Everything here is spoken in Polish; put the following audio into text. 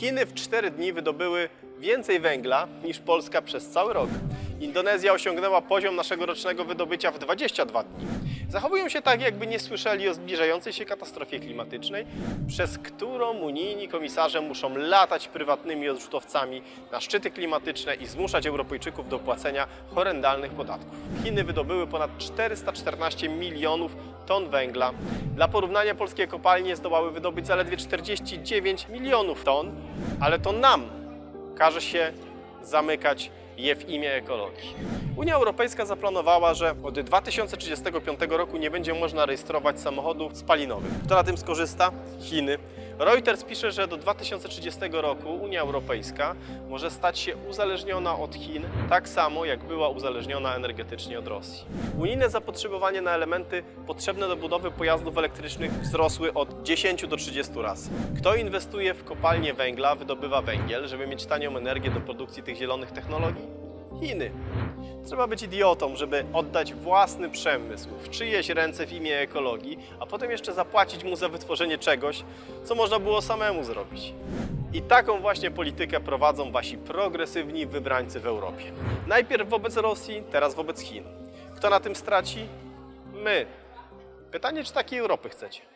Chiny w 4 dni wydobyły więcej węgla niż Polska przez cały rok. Indonezja osiągnęła poziom naszego rocznego wydobycia w 22 dni. Zachowują się tak, jakby nie słyszeli o zbliżającej się katastrofie klimatycznej, przez którą unijni komisarze muszą latać prywatnymi odrzutowcami na szczyty klimatyczne i zmuszać Europejczyków do płacenia horrendalnych podatków. Chiny wydobyły ponad 414 milionów ton węgla. Dla porównania polskie kopalnie zdołały wydobyć zaledwie 49 milionów ton, ale to nam każe się zamykać je w imię ekologii. Unia Europejska zaplanowała, że od 2035 roku nie będzie można rejestrować samochodów spalinowych. Kto na tym skorzysta? Chiny. Reuters pisze, że do 2030 roku Unia Europejska może stać się uzależniona od Chin, tak samo jak była uzależniona energetycznie od Rosji. Unijne zapotrzebowanie na elementy potrzebne do budowy pojazdów elektrycznych wzrosły od 10 do 30 razy. Kto inwestuje w kopalnie węgla, wydobywa węgiel, żeby mieć tanią energię do produkcji tych zielonych technologii? Chiny. Trzeba być idiotą, żeby oddać własny przemysł w czyjeś ręce w imię ekologii, a potem jeszcze zapłacić mu za wytworzenie czegoś, co można było samemu zrobić. I taką właśnie politykę prowadzą wasi progresywni wybrańcy w Europie. Najpierw wobec Rosji, teraz wobec Chin. Kto na tym straci? My. Pytanie, czy takiej Europy chcecie?